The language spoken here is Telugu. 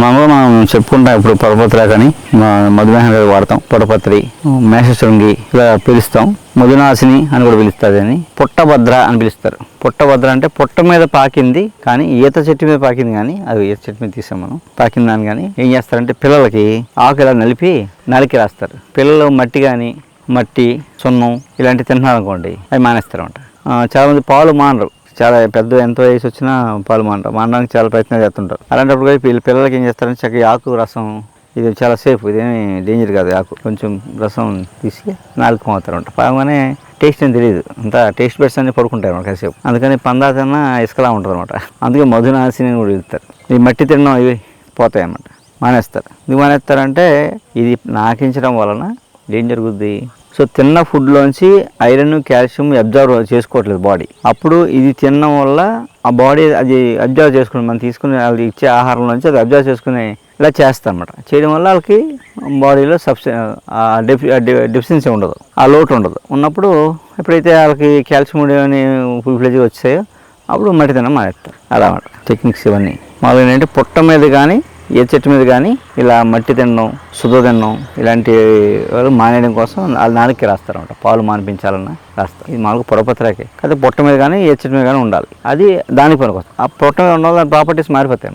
మామూలుగా మనం చెప్పుకుంటాం ఇప్పుడు పొడపత్ర కానీ మధుమేహం గారు వాడతాం పొడపత్రి మేషశృంగి ఇలా పిలుస్తాం. మధునాశిని అని కూడా పిలుస్తుంది అని పుట్టభద్ర అని పిలుస్తారు. పుట్టభద్ర అంటే పుట్ట మీద పాకింది కానీ ఈత చెట్టు మీద పాకింది కానీ అది ఈత చెట్టు మీద తీసాం మనం. పాకింది దాన్ని కానీ ఏం చేస్తారంటే పిల్లలకి ఆకు ఇలా నలిపి నలికి రాస్తారు. పిల్లలు మట్టి కానీ మట్టి సున్నం ఇలాంటివి తింటున్నారు అనుకోండి అవి మానేస్తారు అనమాట చాలామంది పాలు మానరు. చాలా పెద్ద ఎంతో వయసు వచ్చినా పాలు మానరు. మానడానికి చాలా ప్రయత్నం చేస్తుంటారు. అలాంటప్పుడు కూడా పిల్లలకి ఏం చేస్తారంటే చక్కగా ఆకు రసం ఇది చాలా సేఫ్ ఇదేమి డేంజర్ కాదు ఆకు. కొంచెం రసం తీసి నాలుగు పోతారంట పాగానే టేస్ట్ ఏం తెలియదు అంతా టేస్ట్ బెడ్స్ అన్ని పడుకుంటారు అనమాట కాసేపు. అందుకని పందాతన ఇసుకలా ఉంటుంది అనమాట అందుకే మధునాశిని కూడా వెళ్తారు ఈ మట్టి తినడం ఇవి పోతాయి అన్నమాట. మానేస్తారు. ఇది మానేస్తారంటే ఇది నాకించడం వలన ఏం జరుగుద్ది? సో తిన్న ఫుడ్లోంచి ఐరన్ కాల్షియం అబ్జర్వ్ చేసుకోవట్లేదు బాడీ. అప్పుడు ఇది తినడం వల్ల ఆ బాడీ అది అబ్జర్వ్ చేసుకుని మనం తీసుకునే అది ఇచ్చే ఆహారం నుంచి అది అబ్జర్వ్ చేసుకుని ఇలా చేస్తాం అనమాట చేయడం వల్ల వాళ్ళకి బాడీలో సబ్సి డెఫిషియన్సీ ఉండదు. ఆ లోటు ఉండదు. ఉన్నప్పుడు ఎప్పుడైతే వాళ్ళకి కాల్షియం అని ఫుల్ ఫ్లెజ్ వచ్చాయో అప్పుడు మట్టి తినడం మానేస్తారు. అలా టెక్నిక్స్ ఇవన్నీ. మామూలుగా ఏంటంటే పుట్ట మీద కానీ ఏ చెట్టు మీద కానీ ఇలా మట్టి తినడం సుధ తినడం ఇలాంటి వాళ్ళు మానేయడం కోసం వాళ్ళ నాన్నకి రాస్తారనమాట పాలు మానిపించాలన్న రాస్తారు. ఇది మామూలుగా పొడపత్రాకే. అయితే పొట్ట మీద కానీ ఏ చెట్టు మీద కానీ ఉండాలి. అది దాని పని కోసం. ఆ పొట్ట మీద ఉన్న ప్రాపర్టీస్ మారిపోతాయి